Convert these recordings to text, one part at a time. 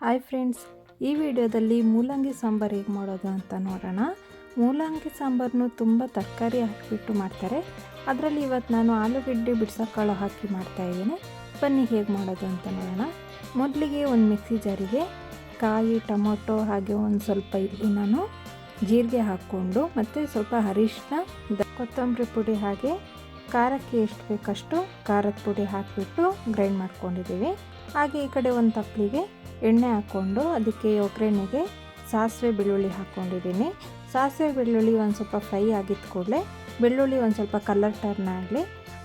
Hi friends ಈ ವಿಡಿಯೋದಲ್ಲಿ ಮೂಲಂಗಿ ಸಾಂಬಾರು ಹೇಗೆ ಮಾಡೋದು ಅಂತ ನೋಡೋಣ. ಮೂಲಂಗಿ ಸಾಂಬಾರನ್ನು ತುಂಬ ತರಕಾರಿ ಹಾಕಿಬಿಟ್ಟು ಮಾಡ್ತಾರೆ. ಅದರಲ್ಲಿ ಇವತ್ತು ನಾನು ಆಲೂಗಡ್ಡೆ ಬಿಡ್ಸೋಕಾಳು ಹಾಕಿ ಮಾಡ್ತಾಯಿದ್ದೀನಿ ಬನ್ನಿ ಹೇಗೆ ಮಾಡೋದು ಅಂತ ನೋಡೋಣ. ಮೊದಲಿಗೆ ಒಂದು ಮಿಕ್ಸಿ ಜಾರಿಗೆ ಕಾಯಿ, ಟೊಮೊಟೊ ಹಾಗೆ ಒಂದು ಸ್ವಲ್ಪ ಇಲ್ಲಿ ನಾನು ಜೀರಿಗೆ ಹಾಕ್ಕೊಂಡು ಮತ್ತು ಸ್ವಲ್ಪ ಅರಿಶಿನ ಕೊತ್ತಂಬರಿ ಪುಡಿ ಹಾಗೆ ಖಾರಕ್ಕೆ ಎಷ್ಟು ಬೇಕಷ್ಟು ಖಾರದ ಪುಡಿ ಹಾಕಿಬಿಟ್ಟು ಗ್ರೈಂಡ್ ಮಾಡ್ಕೊಂಡಿದ್ದೀವಿ. ಹಾಗೆ ಈ ಕಡೆ ಒಂದು ತಪ್ಪಲಿಗೆ ಎಣ್ಣೆ ಹಾಕ್ಕೊಂಡು ಅದಕ್ಕೆ ಒಗ್ಗರಣೆಗೆ ಸಾಸಿವೆ ಬೆಳ್ಳುಳ್ಳಿ ಹಾಕ್ಕೊಂಡಿದ್ದೀನಿ. ಸಾಸಿವೆ ಬೆಳ್ಳುಳ್ಳಿ ಒಂದು ಸ್ವಲ್ಪ ಫ್ರೈ ಆಗಿದ್ದ ಕೂಡಲೇ ಬೆಳ್ಳುಳ್ಳಿ ಒಂದು ಸ್ವಲ್ಪ ಕಲರ್ ಟರ್ನ್ ಆಗಲಿ,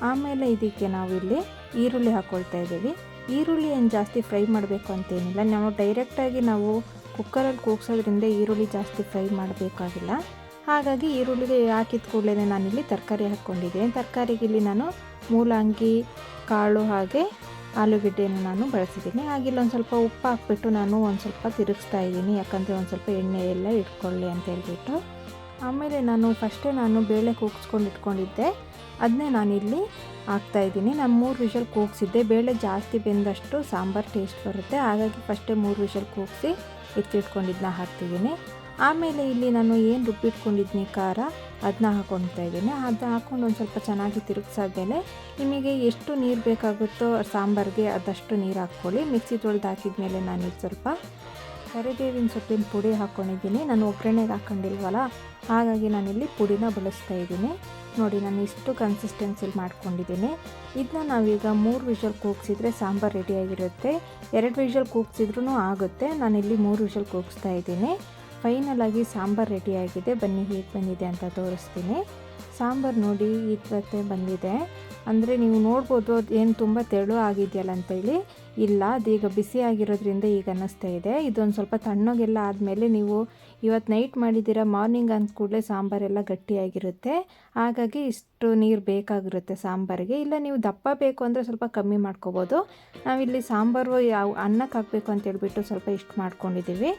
ಆಮೇಲೆ ಇದಕ್ಕೆ ನಾವು ಇಲ್ಲಿ ಈರುಳ್ಳಿ ಹಾಕ್ಕೊಳ್ತಾ ಇದ್ದೀವಿ. ಈರುಳ್ಳಿ ಏನು ಜಾಸ್ತಿ ಫ್ರೈ ಮಾಡಬೇಕು ಅಂತೇನಿಲ್ಲ, ನಾವು ಡೈರೆಕ್ಟಾಗಿ ನಾವು ಕುಕ್ಕರಲ್ಲಿ ಕೂಗ್ಸೋದ್ರಿಂದ ಈರುಳ್ಳಿ ಜಾಸ್ತಿ ಫ್ರೈ ಮಾಡಬೇಕಾಗಿಲ್ಲ. ಹಾಗಾಗಿ ಈರುಳ್ಳಿಗೆ ಹಾಕಿದ ಕೂಡಲೇ ನಾನಿಲ್ಲಿ ತರಕಾರಿ ಹಾಕ್ಕೊಂಡಿದ್ದೀನಿ. ತರಕಾರಿಗೆ ಇಲ್ಲಿ ನಾನು ಮೂಲಂಗಿ, ಕಾಳು ಹಾಗೆ ಆಲೂಗೆಡ್ಡೆಯನ್ನು ನಾನು ಬಳಸಿದ್ದೀನಿ. ಹಾಗೆ ಒಂದು ಸ್ವಲ್ಪ ಉಪ್ಪು ಹಾಕ್ಬಿಟ್ಟು ನಾನು ಒಂದು ಸ್ವಲ್ಪ ತಿರುಗಿಸ್ತಾ ಇದ್ದೀನಿ. ಯಾಕಂದರೆ ಒಂದು ಸ್ವಲ್ಪ ಎಣ್ಣೆ ಎಲ್ಲ ಇಟ್ಕೊಳ್ಳಿ ಅಂತ ಹೇಳ್ಬಿಟ್ಟು. ಆಮೇಲೆ ನಾನು ಫಸ್ಟೇ ನಾನು ಬೇಳೆ ಕೂಗಿಸ್ಕೊಂಡು ಇಟ್ಕೊಂಡಿದ್ದೆ. ಅದನ್ನೇ ನಾನಿಲ್ಲಿ ಹಾಕ್ತಾಯಿದ್ದೀನಿ ನಾನು ಮೂರು ವಿಷಲ್ ಕೂಗಿಸಿದ್ದೆ. ಬೇಳೆ ಜಾಸ್ತಿ ಬೆಂದಷ್ಟು ಸಾಂಬಾರು ಟೇಸ್ಟ್ ಬರುತ್ತೆ. ಹಾಗಾಗಿ ಫಸ್ಟೇ ಮೂರು ವಿಷಲ್ ಕೂಗಿಸಿ ಎತ್ತಿಟ್ಕೊಂಡಿದ್ದನ್ನ ಹಾಕ್ತಿದ್ದೀನಿ. ಆಮೇಲೆ ಇಲ್ಲಿ ನಾನು ಏನು ರುಬ್ಬಿಟ್ಕೊಂಡಿದ್ದೀನಿ ಖಾರ ಅದನ್ನ ಹಾಕ್ಕೊಳ್ತಾ ಇದ್ದೀನಿ. ಅದನ್ನ ಹಾಕ್ಕೊಂಡು ಒಂದು ಸ್ವಲ್ಪ ಚೆನ್ನಾಗಿ ತಿರುಗಿಸಾದ್ಮೇಲೆ ನಿಮಗೆ ಎಷ್ಟು ನೀರು ಬೇಕಾಗುತ್ತೋ ಸಾಂಬಾರಿಗೆ ಅದಷ್ಟು ನೀರು ಹಾಕ್ಕೊಳ್ಳಿ. ಮಿಕ್ಸಿ ತೊಳೆದು ಹಾಕಿದ್ಮೇಲೆ ನಾನು ಇದು ಸ್ವಲ್ಪ ಕರಿಬೇವಿನ ಸೊಪ್ಪಿನ ಪುಡಿ ಹಾಕ್ಕೊಂಡಿದ್ದೀನಿ ನಾನು ಒಗ್ಗರಣೆಗೆ ಹಾಕ್ಕೊಂಡಿಲ್ವಲ್ಲ ಹಾಗಾಗಿ ನಾನಿಲ್ಲಿ ಪುಡಿನ ಬಳಸ್ತಾ ಇದ್ದೀನಿ. ನೋಡಿ, ನಾನು ಇಷ್ಟು ಕನ್ಸಿಸ್ಟೆನ್ಸಿಲಿ ಮಾಡ್ಕೊಂಡಿದ್ದೀನಿ. ಇದನ್ನ ನಾವೀಗ ಮೂರು ವಿಷಲ್ ಕೂಗ್ಸಿದ್ರೆ ಸಾಂಬಾರು ರೆಡಿಯಾಗಿರುತ್ತೆ ಎರಡು ವಿಷಲ್ ಕೂಗ್ಸಿದ್ರೂ ಆಗುತ್ತೆ. ನಾನಿಲ್ಲಿ ಮೂರು ವಿಷಲ್ ಕೂಗಿಸ್ತಾ ಇದ್ದೀನಿ. ಫೈನಲಾಗಿ ಸಾಂಬಾರು ರೆಡಿಯಾಗಿದೆ ಬನ್ನಿ ಹೇಗೆ ಬಂದಿದೆ ಅಂತ ತೋರಿಸ್ತೀನಿ. ಸಾಂಬಾರು ನೋಡಿ ಈ ಬಂದಿದೆ. ಅಂದರೆ ನೀವು ನೋಡ್ಬೋದು ಅದು ಏನು ತುಂಬ ತೆಳು ಆಗಿದೆಯಲ್ಲ ಅಂತೇಳಿ ಇಲ್ಲ ಅದೀಗ ಬಿಸಿ ಆಗಿರೋದ್ರಿಂದ ಈಗ ಅನ್ನಿಸ್ತಾ ಇದೆ. ಇದೊಂದು ಸ್ವಲ್ಪ ತಣ್ಣಗೆಲ್ಲ ಆದಮೇಲೆ ನೀವು ಇವತ್ತು ನೈಟ್ ಮಾಡಿದ್ದೀರ ಮಾರ್ನಿಂಗ್ ಅಂದ ಕೂಡಲೇ ಸಾಂಬಾರೆಲ್ಲ ಗಟ್ಟಿಯಾಗಿರುತ್ತೆ. ಹಾಗಾಗಿ ಇಷ್ಟು ನೀರು ಬೇಕಾಗಿರುತ್ತೆ ಸಾಂಬಾರಿಗೆ. ಇಲ್ಲ, ನೀವು ದಪ್ಪ ಬೇಕು ಅಂದರೆ ಸ್ವಲ್ಪ ಕಮ್ಮಿ ಮಾಡ್ಕೋಬೋದು. ನಾವಿಲ್ಲಿ ಸಾಂಬಾರು ಯಾವ ಅನ್ನಕ್ಕೆ ಹಾಕಬೇಕು ಅಂತೇಳ್ಬಿಟ್ಟು ಸ್ವಲ್ಪ ಇಷ್ಟು ಮಾಡ್ಕೊಂಡಿದ್ದೀವಿ.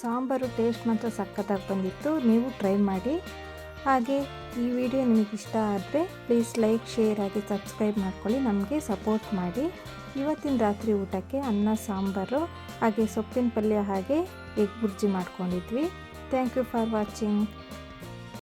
ಸಾಂಬಾರು ಟೇಸ್ಟ್ ಮಾತ್ರ ಸಖತ್ತಾಗಿ ಬಂದಿತ್ತು. ನೀವು ಟ್ರೈ ಮಾಡಿ. ಹಾಗೆ ಈ ವಿಡಿಯೋ ನಿಮಗೆ ಇಷ್ಟ ಆದರೆ ಪ್ಲೀಸ್ ಲೈಕ್, ಶೇರ್ ಆಗಿ ಸಬ್ಸ್ಕ್ರೈಬ್ ಮಾಡ್ಕೊಳ್ಳಿ. ನಮಗೆ ಸಪೋರ್ಟ್ ಮಾಡಿ. ಇವತ್ತಿನ ರಾತ್ರಿ ಊಟಕ್ಕೆ ಅನ್ನ, ಸಾಂಬಾರು ಹಾಗೆ ಸೊಪ್ಪಿನ ಪಲ್ಯ ಹಾಗೆ ಎಗ್ ಬುರ್ಜಿ ಮಾಡ್ಕೊಂಡಿದ್ವಿ. Thank you for watching.